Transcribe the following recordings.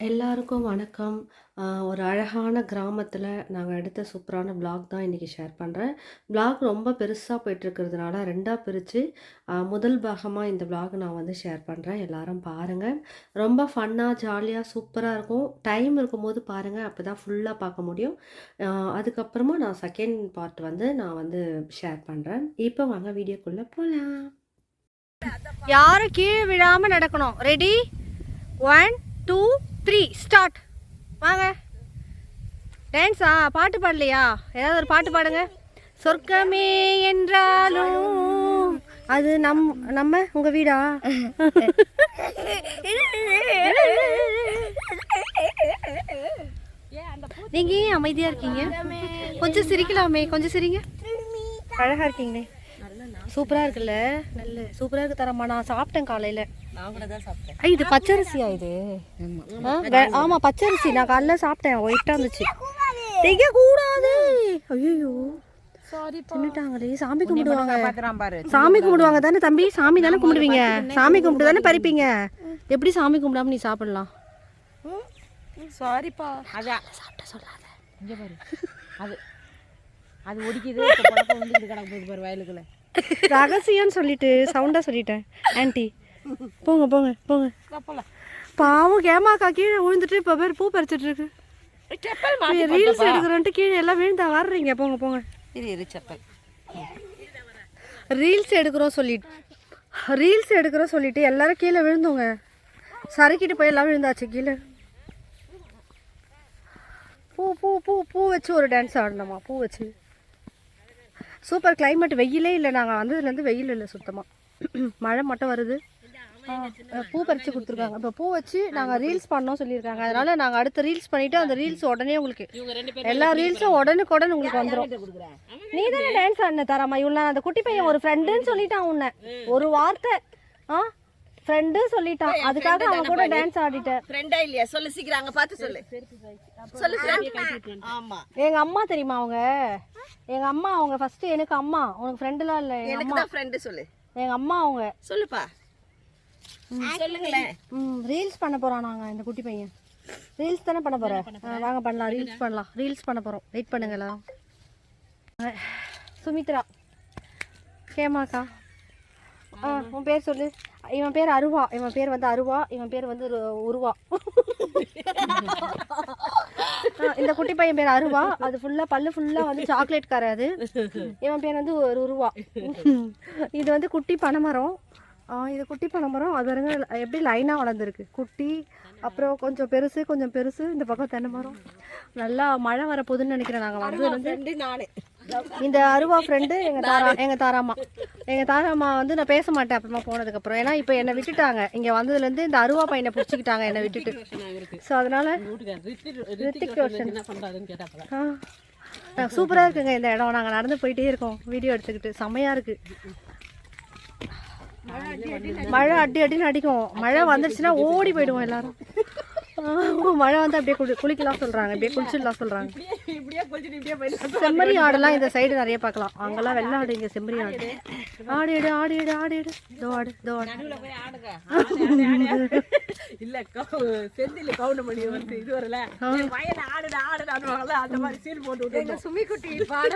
எல்லாருக்கும் வணக்கம். ஒரு அழகான கிராமத்தில் நாங்கள் எடுத்த சூப்பரான பிளாக் தான் இன்றைக்கி ஷேர் பண்ணுறேன் பிளாக் ரொம்ப பெருசாக போயிட்டுருக்கிறதுனால ரெண்டாக பிரித்து முதல் பாகமாக இந்த பிளாக் நான் வந்து ஷேர் பண்ணுறேன் எல்லாரும் பாருங்கள் ரொம்ப ஃபன்னாக ஜாலியாக சூப்பராக இருக்கும். டைம் இருக்கும்போது பாருங்கள் அப்போ தான் ஃபுல்லாக பார்க்க முடியும். அதுக்கப்புறமா நான் செகண்ட் பார்ட் வந்து நான் வந்து ஷேர் பண்ணுறேன் இப்போ வாங்க வீடியோக்குள்ளே போகலாம் யாரும் கீழே விழாமல் நடக்கணும். Ready one two three start வாங்க. டான்ஸா பாட்டு பாடலையா? ஏதாவது ஒரு பாட்டு பாடுங்க. சொர்க்கமே என்றாலும் அது நம் நம்ம உங்க வீடா? நீங்க ஏன் அமைதியா இருக்கீங்க? கொஞ்சம் சிரிக்கலாமே கொஞ்சம் சிரிங்க. அழகா இருக்கீங்களே. சூப்பரா இருக்குல்ல? நல்ல சூப்பரா இருக்கு தரமா நான் சாப்பிட்டேன் காலையில. இது பச்சரிசியா இது? ஆமா பச்சரிசி. நான் காலைல சாப்பிட்டேன். ஒயிட்டா இருந்துச்சு. திங்க கூடாது ஐயோ தின்னுட்டாங்களே. சாமி கும்பிடுவாங்க. சாமி கும்பிடுவாங்க தானே தம்பி? சாமி தானே கும்பிடுவீங்க. சாமி கும்பிட்டு தானே பறிப்பீங்க. எப்படி சாமி கும்பிடாம நீ சாப்பிடலாம்? சாரிப்பா அதான். சாப்பிட்ட சொல்லாத. இங்க பாரு. அது அது ஒடிக்குது. கிடக்கு போகுது பாரு வயலுக்குள்ள. ரகசியம்னு சொல்லிட்டு சவுண்டா சொல்லிட்டேன். ஆன்ட்டி போங்க போங்க போங்க. போலாம் பாவம் கேமாக்கா கீழே விழுந்துட்டு இப்போ பேர் பூ பறிச்சிட்டு இருக்கு. ரீல்ஸ் எடுக்கிறோன்ட்டு கீழே எல்லாம் விழுந்தா வர்றீங்க. போங்க போங்க. இரு இரு செப்பல். ரீல்ஸ் எடுக்கிறோம் சொல்லிட்டு. ரீல்ஸ் எடுக்கிறோம் சொல்லிட்டு எல்லாரும் கீழே விழுந்தோங்க. சறுக்கிட்டு போய் எல்லாம் விழுந்தாச்சு கீழே. பூ பூ பூ பூ வச்சு ஒரு டான்ஸ் ஆடணுமா? பூ வச்சு. சூப்பர் climate வெயிலே இல்லை. நாங்கள் வந்ததுலேருந்து வெயில் இல்லை சுத்தமாக மழை மட்டும் வருது. பூ பறித்து கொடுத்துருக்காங்க. இப்போ பூ வச்சு நாங்கள் ரீல்ஸ் பண்ணோம் சொல்லியிருக்காங்க. அதனால நாங்கள் அடுத்த ரீல்ஸ் பண்ணிவிட்டு அந்த ரீல்ஸ் உடனே உங்களுக்கு எல்லா ரீல்ஸும் உடனுக்குடன் உங்களுக்கு வந்துடும் நீ தானே டான்ஸ் ஆடின தரமா? இவ்வளோ அந்த குட்டி பையன் ஒரு ஃப்ரெண்டுன்னு சொல்லிட்டான் உன்னை. ஒரு வார்த்தை. ஆ? ஃப்ரெண்டு சொல்லிட்டான். அதுக்காக அவன் கூட டான்ஸ் ஆடிட்டேன் ஃப்ரெண்டா இல்லையா? சொல்லு சீக்கிரம் அங்க பார்த்து சொல்லு. சொல்லு. ஆமா. எங்க அம்மா தெரியுமா அவங்க? எங்க அம்மா அவங்க ஃபர்ஸ்ட் எனக்கு அம்மா. உனக்கு ஃப்ரெண்டுலாம் இல்லை எனக்கு அம்மா. தான் ஃப்ரெண்டு சொல்லு. எங்க அம்மா அவங்க. சொல்லுப்பா. சொல்லுங்களேன். ம் ரீல்ஸ் பண்ண போறோம் நாங்க இந்த குட்டி பையன். ரீல்ஸ் தானே பண்ண போறேன் ஆ, வாங்க பண்ணலாம். ரீல்ஸ் பண்ணலாம். ரீல்ஸ் பண்ண போறோம். வெயிட் பண்ணுங்க எல்லாரும். ஆ, சுமித்ரா. கேமாக்கா ஆ உன் பேர் சொல்லு. இவன் பேர் அருவா. இவன் பேர் வந்து அருவா. இவன் பேர் வந்து உருவா. இந்த குட்டி பையன் பேர் அருவா. அது ஃபுல்லா பல்லு ஃபுல்லா வந்து சாக்லேட் கார அது. இவன் பேர் வந்து ஒரு உருவா. இது வந்து குட்டி பனைமரம். இது குட்டி பனைமரம் அது பாருங்க எப்படி லைனாக வளர்ந்துருக்கு. குட்டி அப்புறம் கொஞ்சம் பெருசு கொஞ்சம் பெருசு. இந்த பக்கம் தென்னை மரம். நல்லா மழை வர போகுதுன்னு நினைக்கிறேன் நாங்கள் வந்து இந்த அருவா ஃப்ரெண்டு எங்கள் தாரா எங்கள் தாராமா எங்கள் தாராமா வந்து நான் பேச மாட்டேன் அப்புறமா போனதுக்கப்புறம் ஏன்னா இப்போ என்னை விட்டுட்டாங்க. இங்கே வந்ததுலேருந்து இந்த அருவா பையனை பிடிச்சிக்கிட்டாங்க என்னை விட்டுட்டு. ஸோ அதனால ரித்திக் ரோஷன். சூப்பராக இருக்குங்க இந்த இடம். நாங்கள் நடந்து போயிட்டே இருக்கோம். வீடியோ எடுத்துக்கிட்டு. செம்மையாக இருக்கு. மழை அடி அடின்னு அடிக்கும். மழை வந்துடுச்சுன்னா ஓடி போயிடுவோம் எல்லாரும். மழை வந்து அப்படியே குளி குளிக்கலாம் சொல்கிறாங்க அப்படியே குளிச்சிடலாம் சொல்கிறாங்க செம்மறி ஆடெல்லாம் இந்த சைடு நிறைய பார்க்கலாம். அங்கெல்லாம் வெள்ளை ஆடு இங்கே செம்மறி ஆடு. ஆடு எடு ஆடு எடு ஆடு எடு. தோ ஆடு தோ ஆடு. இல்ல செந்தில கவுண்டமணி வந்து இது வரல. வயல ஆடுடா ஆடுடான்னு அந்த மாதிரி சீல் போட்டு விட்டு சுமி குட்டி பாட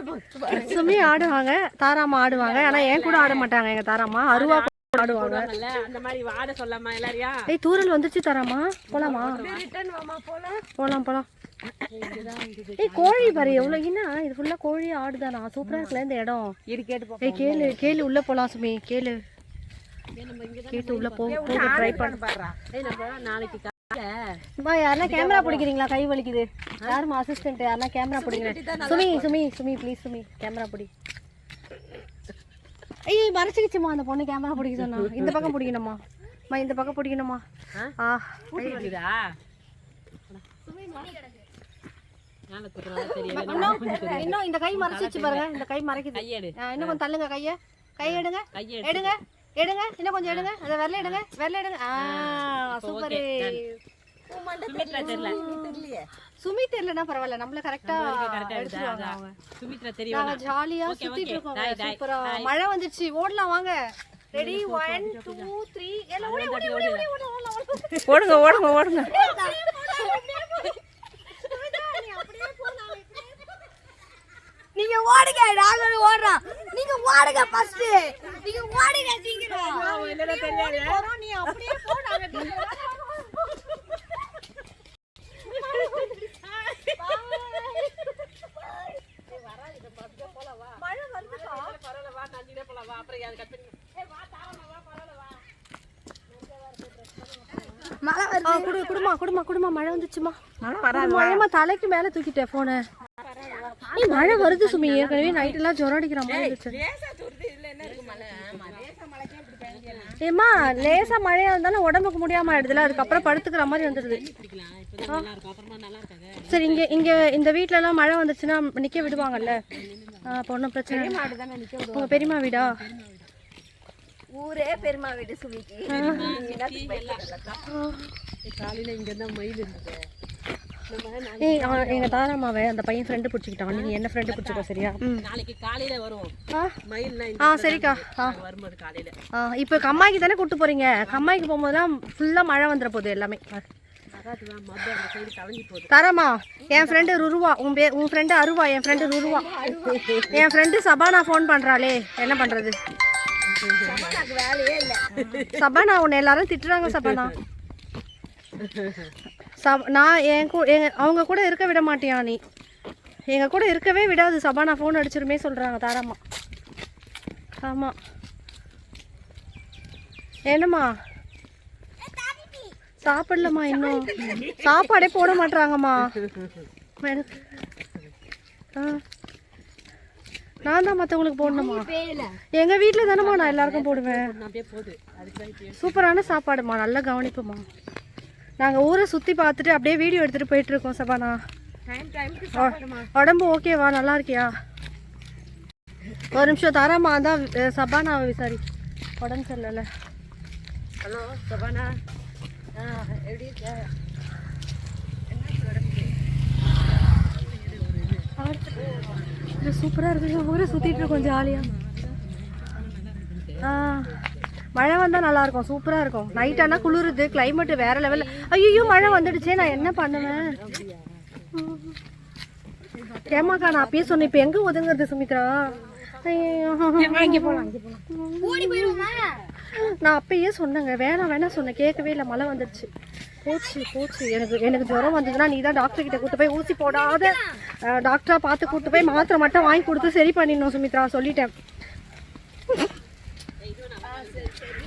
சுமி ஆடுவாங்க தாராமா ஆடுவாங்க. ஆனால் என் கூட ஆட மாட்டாங்க எங்கள் தாராமா அருவா தூரல் வந்துச்சு தராமா? போலாமா? போலாம் போலாம். போலாம் ஏய் கோழி பாரு எவ்வளோ என்ன இது கோழி ஆடுதானா? சூப்பராக இருக்குல்ல இந்த இடம். இரு கேட்டு ஏய் கேளு கேளு உள்ளே போகலாம் சுமி. கேளு. கேட்டு உள்ளே போ போக ட்ரை பண்ண. அம்மா கேமரா பிடிக்கிறீங்களா? கை வலிக்குது. யாருமா அசிஸ்டன்ட் யாருன்னா கேமரா பிடிக்கிறேன் சுமி சுமி சுமி ப்ளீஸ் சுமி. கேமரா பிடி. ஐயோ மறைச்சிக்கிச்சுமா அந்த பொண்ணு கேமரா பிடிக்க சொன்னா. இந்த பக்கம் பிடிக்கணுமா அம்மா இந்த பக்கம் பிடிக்கணுமா ஆ? தெரியல இன்னும் இந்த கை மறைச்சிச்சு பாருங்க இந்த கை மறைக்குது. இன்னும் கொஞ்சம் தள்ளுங்க கையை. கை எடுங்க. எடுங்க எடுங்க. இன்னும் கொஞ்சம் எடுங்க. அதை விரல எடுங்க விரல எடுங்க. ஆ சூப்பர் சுமித்ரா தெரியல. பரவாயில்ல. நம்மள கரெக்ட்டா எடுத்துருவாங்க அவங்க. சுமித்ரா தெரியும் நாங்க ஜாலியா மழை வந்துச்சு ஓடலாம் வாங்க. ரெடி 1 2 3 ஓடுங்க ஓடுங்க ஓடுங்க. நீங்க ஓடுங்க. நாங்க நீங்க ஓடுங்க ஃபர்ஸ்ட் நீங்க ஓடுங்க சீக்கிரம். என்னடா மழை வருது. குடு குடுமா குடுமா குடுமா மழை வந்துச்சுமா. மழை வராது மழைமா தலைக்கு மேல தூக்கிட்டேன் போனை மழை வருது சுமி ஏற்கனவே நைட் எல்லாம் ஜுரம் அடிக்கிற மாதிரி இருந்துச்சு. ஏம்மா லேசா மழையா இருந்தாலும் உடம்புக்கு முடியாம ஆயிடுதுல அதுக்கப்புறம் படுத்துக்கிற மாதிரி வந்துடுது. சரி இங்க இங்க இந்த வீட்ல எல்லாம் மழை வந்துச்சுன்னா நிக்க விடுவாங்கல்ல? அப்ப ஒன்றும் பிரச்சனை. உங்க பெரியம்மா வீடா? ஊரே பெருமா வீடு சுமிக்கு. காலையில இங்க தான் மயில் இருந்தது. ஏய் அவன் எங்க தாராமாவை அந்த பையன் ஃப்ரெண்டு பிடிச்சிக்கிட்டான். நீங்க என்ன ஃப்ரெண்டு பிடிச்சிக்கோ சரியா? நாளைக்கு காலையில வரும் ஆ? சரிக்கா. ஆ. வரும்போது காலையில. ஆ இப்போ கம்மாய்க்கு தானே கூட்டு போறீங்க? கம்மாய்க்கு போகும்போதுலாம் ஃபுல்லாக மழை வந்துட போகுது எல்லாமே. தரமா என் ஃப்ரெண்டு ருருவா உன் பேர் உன் ஃப்ரெண்டு அருவா என் ஃப்ரெண்டு ருருவா. என் ஃப்ரெண்டு சபானா ஃபோன் பண்ணுறாளே என்ன பண்ணுறது சபானா உன்னை எல்லாரும் திட்டுறாங்க சபானா. சப் நான் என் கூ எங்க- அவங்க கூட இருக்க விட மாட்டியா நீ? எங்கள் கூட இருக்கவே விடாது. சபானா ஃபோன் அடிச்சிருமே சொல்கிறாங்க தாராம்மா. ஆமாம் என்னம்மா? சாப்பிடலம்மா இன்னும். சாப்பாடே போட மாட்றாங்கம்மா. எனக்கு ஆ. நான் தான் மற்றவங்களுக்கு போடணுமா? எங்கள் வீட்டில் தானேம்மா நான் எல்லாருக்கும் போடுவேன். சூப்பரான சாப்பாடுமா நல்லா கவனிப்புமா நாங்கள் ஊரை சுற்றி பார்த்துட்டு அப்படியே வீடியோ எடுத்துகிட்டு போயிட்டு இருக்கோம் சபானா. உடம்பு ஓகேவா நல்லா இருக்கியா? ஒரு நிமிஷம் தரமா தான் சபானாவை விசாரி. உடம்பு சரியில்லை ஹலோ சபானா. எப்படி இருக்க? சூப்பராக இருக்குது ஊரை சுற்றிட்டு இருக்கோம் ஜாலியாக ஆ. மழை வந்தால் நல்லா இருக்கும் சூப்பராக இருக்கும். நைட் ஆனால் குளிருது கிளைமேட்டு வேற லெவலில் ஐயோ மழை வந்துடுச்சே நான் என்ன பண்ணுவேன்? ஏமாக்கா நான் அப்பயே சொன்னேன் இப்போ எங்கே ஒதுங்குறது சுமித்ரா? நான் அப்பயே சொன்னேங்க வேணாம் வேணாம் சொன்னேன் கேட்கவே இல்லை மழை வந்துடுச்சு. போச்சு போச்சு. எனக்கு எனக்கு ஜுரம் வந்ததுன்னா நீ தான் டாக்டர் கிட்ட கூட்டு போய் ஊசி போடாத. டாக்டரா பார்த்து கூட்டு போய் மாத்திரை மட்டும் வாங்கி கொடுத்து சரி பண்ணிடணும் சுமித்ரா சொல்லிட்டேன்.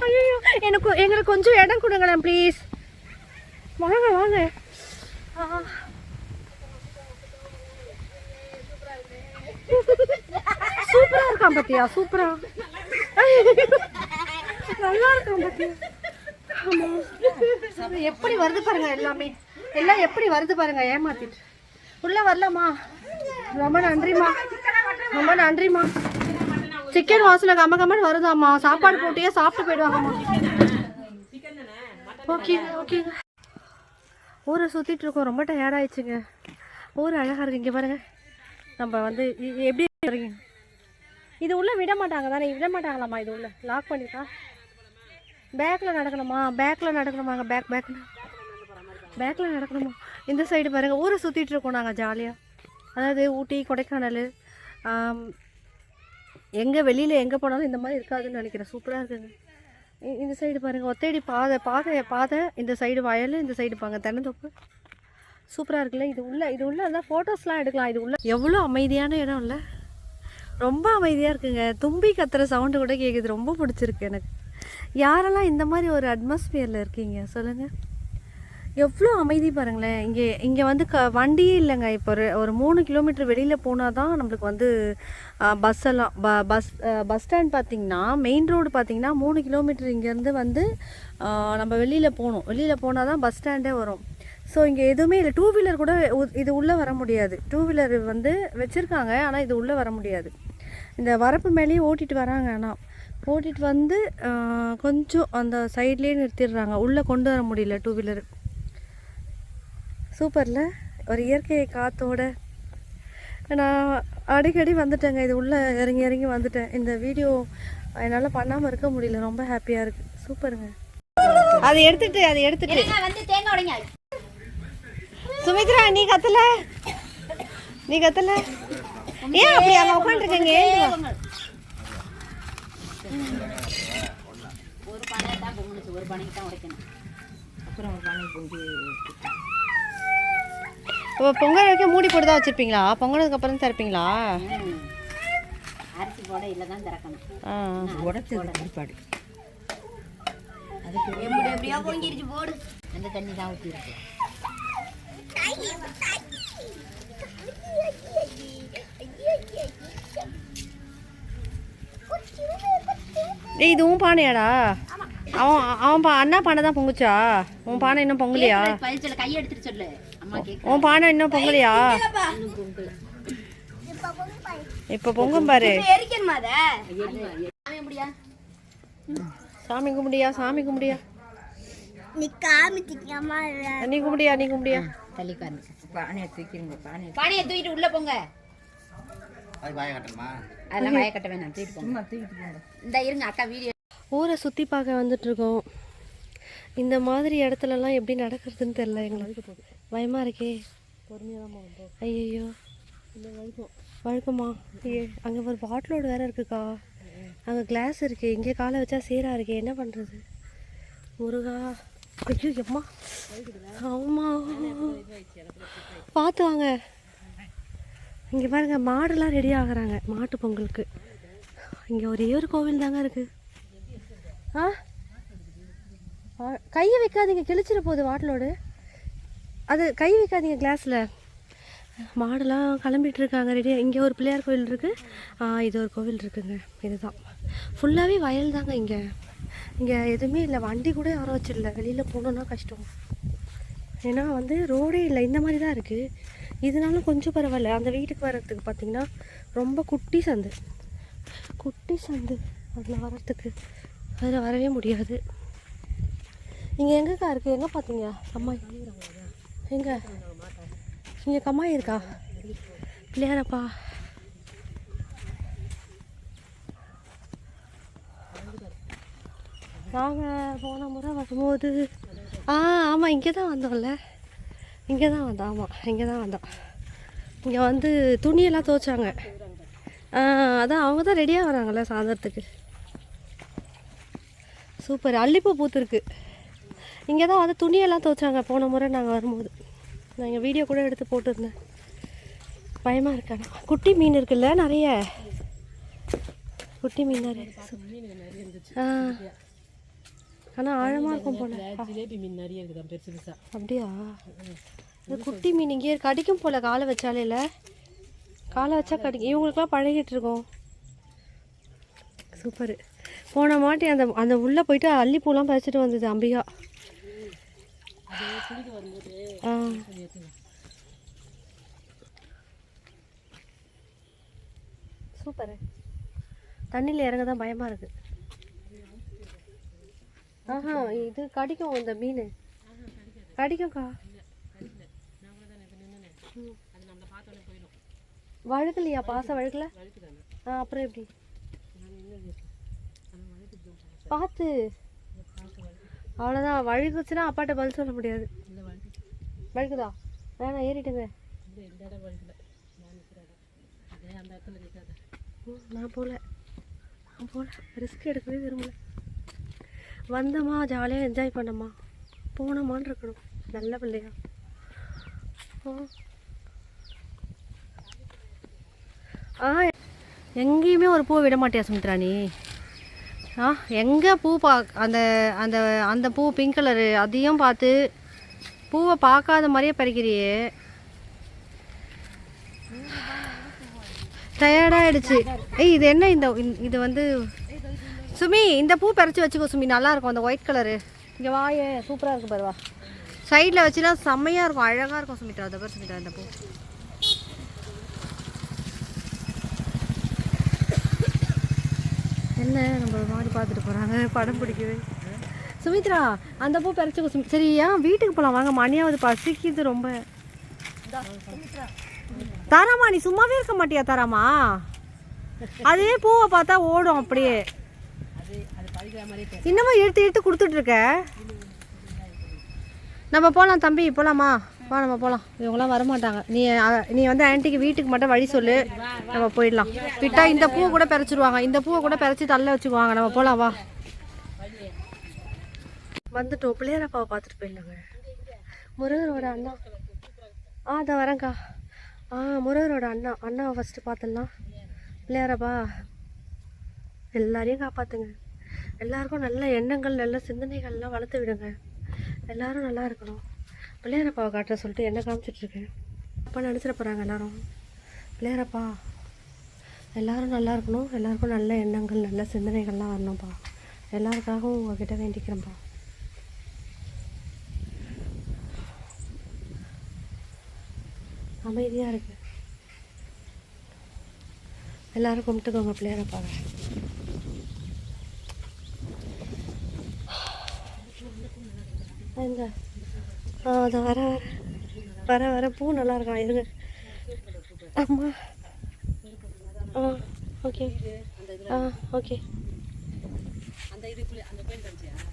ஐயோ எனக்கு எங்களுக்கு கொஞ்சம் இடம் கொடுங்களேன் ப்ளீஸ் வாங்க வாங்க. சூப்பராக சூப்பரா இருக்கான் பத்தியா சூப்பரா. நல்லா இருக்கான் பத்தியா. எப்படி வருது பாருங்க எல்லாமே. எல்லாம் எப்படி வருது பாருங்க ஏமாத்திட்டு. உள்ள வரலாமா? ரொம்ப நன்றிம்மா. ரொம்ப நன்றிம்மா. சிக்கன் வாசனை கம்ம கம்மன்னு வருதாம்மா. சாப்பாடு போட்டியே சாப்பிட்டு போயிடுவாங்கம்மா. ஓகே ஓகேங்க ஊரை சுற்றிட்டு இருக்கோம். ரொம்ப டயர்டாயிடுச்சுங்க ஊர் அழகாக இருக்கு. இங்கே பாருங்க. நம்ம வந்து எப்படி இருக்கீங்க இது உள்ளே விட மாட்டாங்க தானே. விட மாட்டாங்களாம்மா இது உள்ள? லாக் பண்ணிட்டா பேக்கில் நடக்கணுமா? பேக்கில் நடக்கணுமாங்க பேக் பேக்கில் பேக்கில் நடக்கணுமா? இந்த சைடு பாருங்கள் ஊரை சுற்றிட்டு இருக்கோம் நாங்கள் ஜாலியாக அதாவது ஊட்டி கொடைக்கானல் எங்கே வெளியில் எங்கே போனாலும் இந்த மாதிரி இருக்காதுன்னு நினைக்கிறேன். சூப்பராக இருக்குங்க. இ- இந்த சைடு பாருங்கள் ஒத்தேடி பாதை பாதை பாதை இந்த சைடு வயல் இந்த சைடு பாங்க தென்னந்தோப்பு. சூப்பராக இருக்குல்ல. இது உள்ள இது உள்ள எல்லாம் ஃபோட்டோஸ்லாம் எடுக்கலாம். இது உள்ள எவ்வளோ அமைதியான இடம் இல்லை. ரொம்ப அமைதியாக இருக்குங்க. தும்பி கத்துற சவுண்டு கூட கேட்குது ரொம்ப பிடிச்சிருக்கு எனக்கு. யாரெல்லாம் இந்த மாதிரி ஒரு அட்மாஸ்பியரில் இருக்கீங்க? சொல்லுங்கள் எவ்வளோ அமைதி பாருங்களேன். இங்கே இங்கே வந்து க வண்டியே இல்லைங்க. இப்போ ஒரு ஒரு மூணு கிலோமீட்டர் வெளியில் போனால் தான் நம்மளுக்கு வந்து பஸ் எல்லாம் ப பஸ் பஸ் ஸ்டாண்ட் பார்த்திங்கன்னா மெயின் ரோடு பார்த்திங்கன்னா மூணு கிலோமீட்டர் இங்கேருந்து வந்து நம்ம வெளியில் போகணும். வெளியில் போனால் தான் பஸ் ஸ்டாண்டே வரும். ஸோ இங்கே எதுவுமே இல்லை. டூ வீலர் கூட உ- இது உள்ளே வர முடியாது. டூ வீலர் வந்து வச்சுருக்காங்க. ஆனால் இது உள்ளே வர முடியாது. இந்த வரப்பு மேலேயே ஓட்டிகிட்டு வராங்க ஆனால் ஓட்டிகிட்டு வந்து கொஞ்சம் அந்த சைட்லேயே நிறுத்திடுறாங்க. உள்ளே கொண்டு வர முடியல டூ வீலர் சூப்பர்ல. ஒரு இயற்கை காத்தோட. நான் அடிக்கடி வந்துட்டேங்க. இது உள்ளே இறங்கி இறங்கி வந்துட்டேன். இந்த வீடியோ என்னால் பண்ணாமல் இருக்க முடியல. ரொம்ப ஹாப்பியாக இருக்குது சூப்பருங்க. அதை எடுத்துட்டு அதை எடுத்துட்டு. சுமித்ரா நீ கத்தல. நீ கத்தல. ஏன் அப்படி? அங்க உட்காந்துருக்கீங்க. ஒரு பானை தான் ஒரு பானைக்கு தான் உடைக்கணும். அப்புறம் ஒரு பானை பொங்கி இப்போ பொங்கல் வரைக்கும் மூடி போட்டு தான் வச்சிருப்பீங்களா? பொங்கலுக்கு அப்புறம் திறப்பீங்களா? அரிசி போட இல்லை தான் திறக்கணும். ஆ. உடச்சது பிற்பாடு. எப்படி எப்படியோ பொங்கிருச்சு போடு. அந்த தண்ணி தான் ஊற்றிருக்கு ஏய் இது உன் பானையாடா? அவன் அவன் பா அண்ணா பானை தான் பொங்குச்சா? உன் பானை இன்னும் பொங்கலையா? கையை எடுத்துட்டு சொல்லு. உன் பானை இன்னும் பொங்கலையா? இப்போ பொங்கும் பாரு. சாமி கும்பிடியா? சாமி கும்பிடியா நீ கும்பிடியா நீ கும்பிடியா? தள்ளி உட்காந்து பானையை தூக்கிடுங்க பானையை பானையை தூக்கிட்டு உள்ள போங்க. அதெல்லாம் வாய கட்ட வேணாம் தூக்கிட்டு போங்க. தூக்கிட்டு போங்க. இந்த இருங்க அக்கா வீடியோ. ஊரை சுற்றி பார்க்க வந்துட்டுருக்கோம் இந்த மாதிரி இடத்துலலாம் எப்படி நடக்கிறதுன்னு தெரில எங்களுக்கு பயமாக இருக்கே. ஐயோ வழுக்குமா? ஐயே அங்கே ஒரு பாட்டிலோடு வேற இருக்குக்கா. அங்கே கிளாஸ் இருக்கு. இங்கே காலை வச்சா சீரா இருக்கே. என்ன பண்ணுறது முருகா. ஐயோ எம்மா. ஆமா பார்த்து வாங்க. இங்கே பாருங்க மாடுலாம் ரெடி ஆகுறாங்க. மாட்டு பொங்கலுக்கு. இங்கே ஒரே ஒரு கோவில் தாங்க இருக்குது ஆ? ஆ, கையை வைக்காதீங்க. கிழிச்சிட போகுது வாட்டலோடு. அது கை வைக்காதீங்க கிளாஸில். மாடெல்லாம் கிளம்பிட்டு இருக்காங்க ரெடியாக இங்கே ஒரு பிள்ளையார் கோவில் இருக்குது இது ஒரு கோவில் இருக்குங்க. இதுதான். ஃபுல்லாகவே வயல் தாங்க இங்கே. இங்கே எதுவுமே இல்லை. வண்டி கூட யாரும் வச்சிடல. வெளியில் போகணுன்னா கஷ்டம். ஏன்னா வந்து ரோடே இல்லை. இந்த மாதிரி தான் இருக்குது இதனாலும் கொஞ்சம் பரவாயில்ல. அந்த வீட்டுக்கு வர்றதுக்கு பார்த்தீங்கன்னா ரொம்ப குட்டி சந்து. குட்டி சந்து. அதில் வர்றதுக்கு அதில் வரவே முடியாது. இங்கே எங்கக்கா இருக்குது எங்கே பார்த்தீங்க அம்மா எங்கே? இங்கே கம்மாய் இருக்கா? பிள்ளையாரப்பா. நாங்கள் போன முறை வரும்போது. ஆ ஆமாம் இங்கே தான் வந்தோம்ல. இங்கே தான் வந்தோம் ஆமாம் இங்கே தான் வந்தோம். இங்கே வந்து துணியெல்லாம் துவைச்சாங்க. அதான் அவங்க தான் ரெடியாக வராங்கள்ல சாயந்தரத்துக்கு சூப்பர் அல்லிப்பூ பூத்துருக்கு. இங்கே தான் வந்து துணியெல்லாம் துவைச்சாங்க. போன முறை நாங்கள் வரும்போது. நான் இங்கே வீடியோ கூட எடுத்து போட்டிருந்தேன். பயமாக இருக்கானா குட்டி மீன் இருக்குல்ல நிறைய. குட்டி மீன் நிறைய ஆ. ஆனால் ஆழமாக இருக்கும் போல. ஜிலேபி மீன் நிறைய இருக்குதான் பெருசு பெருசா? அப்படியா? இது குட்டி மீன் இங்கே கடிக்கும் போல காலை வச்சாலே இல்லை? காலை வச்சா கடிக்கும் இவங்களுக்குலாம் பழகிட்டு இருக்கோம். சூப்பர். போன மாட்டி அந்த அந்த உள்ளே போயிட்டு அல்லிப்பூலாம் பறிச்சிட்டு வந்தது அம்பிகா. சூப்பர். தண்ணியில் இறங்க தான் பயமாக இருக்கு. ஆஹா இது கடிக்கும் இந்த மீன். கடிக்கும்க்கா. வழுக்கலையா பாசம் வழுக்கல? ஆ அப்புறம் எப்படி? பார்த்து அவ்வளோதான் வழுக்குச்சுன்னா அப்பாட்ட பதில் சொல்ல முடியாது. வழுக்குதா வேணாம் ஏறிட்டுங்க நான் போகல நான் போகல ரிஸ்க் எடுக்கவே விரும்பல. வந்தோமா ஜாலியாக என்ஜாய் பண்ணோமா போனோமான்னு இருக்கணும். நல்ல பிள்ளையா. ஆ எங்கேயுமே ஒரு பூ விட மாட்டியா சுமித்ரா நீ ஆ எங்கே பூ பா அந்த அந்த அந்த பூ பிங்க் கலரு அதையும் பார்த்து பூவை பார்க்காத மாதிரியே பறிக்கிறியே. டயர்டாயிடுச்சு ஏய் இது என்ன இந்த இது வந்து சுமி இந்த பூ பறிச்சு வச்சுக்கோ சுமி நல்லா இருக்கும் அந்த ஒயிட் கலரு இங்கே வாயே சூப்பராக இருக்கு பாரு வா. சைடில் வச்சுனா செம்மையாக இருக்கும் அழகாக இருக்கும் சுமித்ரா அதை பேர் சுமித்ரா இந்த பூ. என்ன நம்ம மாதிரி பார்த்துட்டு போகிறாங்க படம் பிடிக்குது சுமித்ரா அந்த பூ பறிச்சுக்கோ சுமி. சரி ஏன் வீட்டுக்கு போகலாம் வாங்க மணியாவது பசிக்குது ரொம்ப. தாராமா நீ சும்மாவே இருக்க மாட்டியா தாராமா? அதே பூவை பார்த்தா ஓடும் அப்படியே. இன்னமும் எடுத்து எடுத்து கொடுத்துட்டு இருக்க? நம்ம போகலாம் தம்பி போகலாமா வா நம்ம போகலாம் இவங்களாம் வரமாட்டாங்க. நீ நீ வந்து ஆன்ட்டிக்கு வீட்டுக்கு மட்டும் வழி சொல்லு. நம்ம போயிடலாம். விட்டா இந்த பூவை கூட பறிச்சிருவாங்க. இந்த பூவை கூட பறிச்சு தள்ள வச்சுக்குவாங்க. நம்ம போகலாம் வா. வந்துட்டோம். பிள்ளையாரப்பாவை பார்த்துட்டு போயிடலாங்க. முருகரோட அண்ணா. ஆ அதை வரேங்க்கா ஆ முருகரோட அண்ணா. அண்ணாவை ஃபஸ்ட்டு பார்த்துடலாம். பிள்ளையாரப்பா எல்லாரையும் காப்பாற்றுங்க எல்லாருக்கும் நல்ல எண்ணங்கள் நல்ல சிந்தனைகள்லாம் வளர்த்து விடுங்க. எல்லாரும் நல்லா இருக்கணும். பிள்ளையாரப்பாவை காட்டுற சொல்லிட்டு என்ன காமிச்சிட்ருக்கேன் அப்பா நினச்சிட போகிறாங்க எல்லோரும். பிள்ளையாரப்பா எல்லோரும் நல்லா இருக்கணும். எல்லாருக்கும் நல்ல எண்ணங்கள் நல்ல சிந்தனைகள்லாம் வரணும்ப்பா. எல்லாருக்காகவும் உங்ககிட்ட வேண்டிக்கிறேன்ப்பா. அமைதியாக இருக்கு. எல்லோரும் கும்பிட்டுக்கோங்க பிள்ளையாரப்பாவை. எங்க அதை வர வர. வர வர. பூ நல்லா இருக்கா இருங்க. அம்மா. ஆ ஓகே. ஆ ஓகே.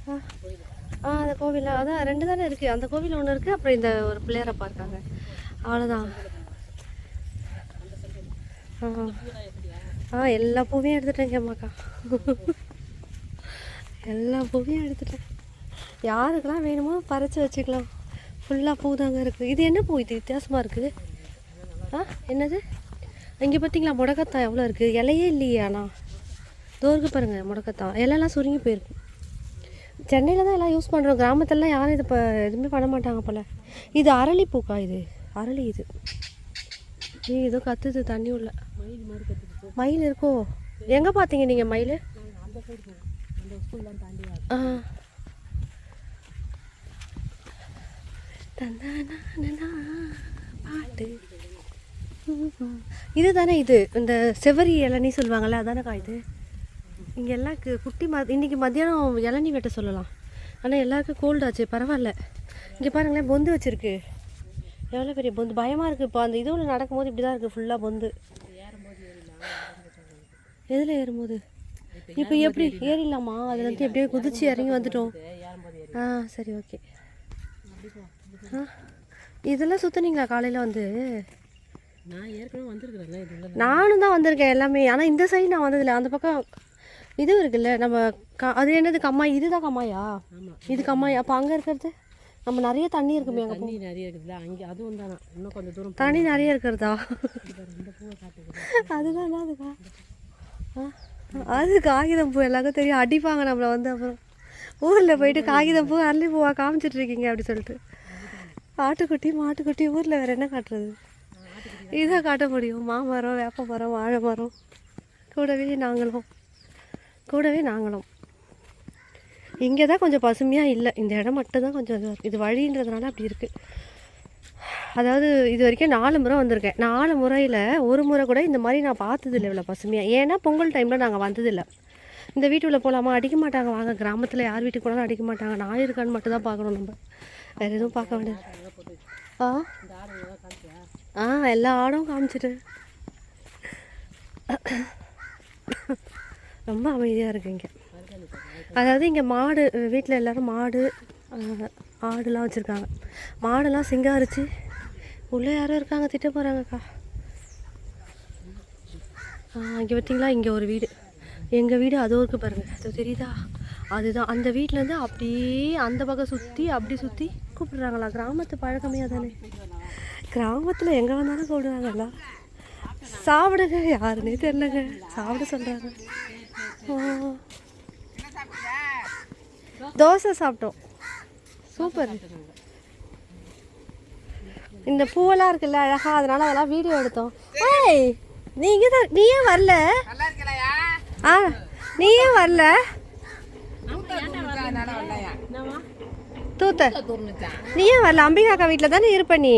ஆ ஆ அந்த கோவில் அதான் ரெண்டு தானே இருக்குது அந்த கோவில் ஒன்று இருக்குது அப்புறம் இந்த ஒரு பிள்ளையாரப்பா பார்க்காங்க. அவ்வளோதான் ஆ. ஆ எல்லா பூவையும் எடுத்துட்டேங்க அம்மாக்கா. எல்லா பூவையும் எடுத்துட்டேன். யாருக்கெல்லாம் வேணுமோ பறித்து வச்சுக்கலாம். ஃபுல்லாக பூ தாங்க இருக்குது இது என்ன பூ இது? வித்தியாசமாக இருக்குது ஆ என்னது? இங்கே பார்த்தீங்களா முடக்கத்தான் எவ்வளோ இருக்குது இலையே இல்லையே ஆனால் தோருக்கு பாருங்கள் முடக்கத்தான். இலையெல்லாம் சுருங்கி போயிருக்கும் சென்னையில் தான் எல்லாம் யூஸ் பண்ணுறோம் கிராமத்துலலாம் யாரும் இது இப்போ எதுவுமே பண்ண மாட்டாங்க போல். இது அரளி பூக்கா இது? அரளி இது. நீ ஏதோ கத்துது தண்ணி உள்ள. மயில் இருக்கோ? எங்கே பார்த்தீங்க நீங்கள் மயில்? ஆ. பாட்டு இது தானே இது இந்த செவரி இளநீ சொல்லுவாங்கள்ல அதானக்கா இது இங்கே எல்லாம் குட்டி ம இன்றைக்கி மத்தியானம் இளநீ வெட்ட சொல்லலாம் ஆனால் எல்லாருக்கும் கோல்டு ஆச்சு பரவாயில்ல இங்கே பாருங்களேன் பொந்து வச்சுருக்கு எவ்வளோ பெரிய பொந்து பயமாக இருக்குது இப்போ அந்த இதுவில் நடக்கும்போது இப்படி தான் இருக்குது ஃபுல்லாக பொந்து எதில் ஏறும்போது இப்போ எப்படி ஏறிடலாமா அதில் வந்து எப்படியோ குதிச்சு இறங்கி வந்துட்டோம் ஆ சரி ஓகே இதெல்லாம் சுற்றுனீங்களா காலையில் வந்து? நான் ஏற்கனவே உள்ள நானும் தான் வந்திருக்கேன் எல்லாமே. ஆனால் இந்த சைடு நான் வந்ததில்லை. அந்த பக்கம் இது இருக்குல்ல நம்ம க அது என்னது கம்மாய்? இதுதான் கம்மாயா? இது கம்மாய்? அப்போ அங்கே இருக்கிறது? நம்ம நிறைய தண்ணி இருக்குமே அங்கே தண்ணி நிறைய இருக்குதுல்ல அங்கே அதுவும் தானா. இன்னும் கொஞ்சம் தூரம் தண்ணி நிறைய இருக்கிறதா? அதுதான் அதுக்கா? ஆ அது காகிதம் பூ எல்லாருக்கும் தெரியும். அடிப்பாங்க நம்மளை வந்து அப்புறம். ஊரில் போயிட்டு காகிதம் பூ அரளி பூவா காமிச்சிட்டு இருக்கீங்க அப்படி சொல்லிட்டு. ஆட்டுக்குட்டி மாட்டுக்குட்டி ஊரில் வேறு என்ன காட்டுறது? இதான் காட்ட முடியும். மாமரம் வேப்ப மரம் வாழை மரம் கூடவே நாங்களும். கூடவே நாங்களும். இங்கே தான் கொஞ்சம் பசுமையாக இல்லை. இந்த இடம் மட்டும்தான் கொஞ்சம் இதுவாக இது வழின்றதுனால அப்படி இருக்குது அதாவது இது வரைக்கும் நாலு முறை வந்திருக்கேன். நாலு முறையில் ஒரு முறை கூட இந்த மாதிரி நான் பார்த்ததில்லை இவ்வளோ பசுமையாக ஏன்னா பொங்கல் டைமில் நாங்கள் வந்ததில்லை. இந்த வீட்டுக்குள்ளே போகலாமா அடிக்க மாட்டாங்க. வாங்க கிராமத்தில் யார் வீட்டுக்கு போனாலும் அடிக்க மாட்டாங்க. நாய் இருக்கான்னு மட்டும் தான் பார்க்கணும் நம்ம. வேறு எதுவும் பார்க்க வேண்டியது ஆ? ஆ எல்லா ஆடும் காமிச்சிட்டு. ரொம்ப அமைதியாக இருக்கு இங்கே. அதாவது இங்கே மாடு வீட்டில் எல்லோரும் மாடு ஆடுலாம் வச்சுருக்காங்க. மாடெல்லாம் சிங்காரிச்சு உள்ளே யாரோ இருக்காங்க. திட்ட போகிறாங்கக்கா இங்கே பார்த்தீங்களா இங்கே ஒரு வீடு. எங்கள் வீடு அதோ இருக்கு பாருங்க. அது தெரியுதா? அதுதான். அந்த வீட்டிலேருந்து அப்படியே அந்த பக்கம் சுற்றி அப்படி சுற்றி கூப்பிடுறாங்களா? கிராமத்து பழக்கமையாக தானே கிராமத்தில் எங்கே வந்தாலும் கூப்பிடுறாங்களா சாப்பிடுங்க. யாருன்னே தெரிலங்க சாப்பிட சொல்கிறாங்க தோசை சாப்பிட்டோம். சூப்பர். இந்த பூவெல்லாம் இருக்குல்ல அழகா. அதனால அதெல்லாம் வீடியோ எடுத்தோம். ஏய் நீங்க தான் நீ ஏன் வரல? ஆ நீ ஏன் வரல? தூத்த. நீ ஏன் வரல? அம்பிகா அக்கா வீட்டில் தானே இருப்ப நீ.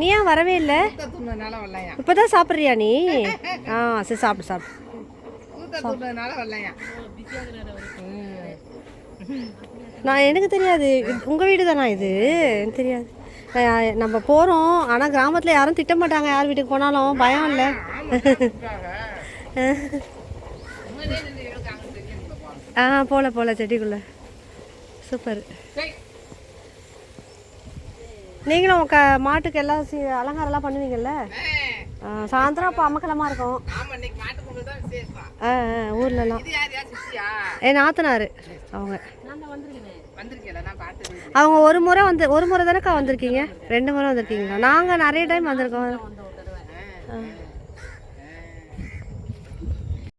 நீ ஏன் வரவே இல்லை? இப்போதான் சாப்பிட்றியா நீ? ஆ சரி சாப்பிடு சாப்பிடு. நான் எனக்கு தெரியாது. உங்கள் வீடு தானா இது? எனக்கு தெரியாது. நம்ம போகிறோம் ஆனால் கிராமத்தில் யாரும் திட்ட மாட்டாங்க. யார் வீட்டுக்கு போனாலும்? பயம் இல்லை. ஆ போல போல செடிக்குள்ள. சூப்பர். நீங்களும் க மாட்டுக்கு எல்லாம் சி அலங்காரம்லாம் பண்ணுவீங்கல்ல? சாயந்தரம் அப்போ அமக்கலமாக இருக்கும். ஆ ஆ ஊர்லலாம். இது என் நாத்தனார். அவங்க. அவங்க ஒரு முறை வந்து ஒரு முறை தானேக்கா வந்திருக்கீங்க? ரெண்டு முறை வந்திருக்கீங்களா? நாங்கள் நிறைய டைம் வந்திருக்கோம். ஆ.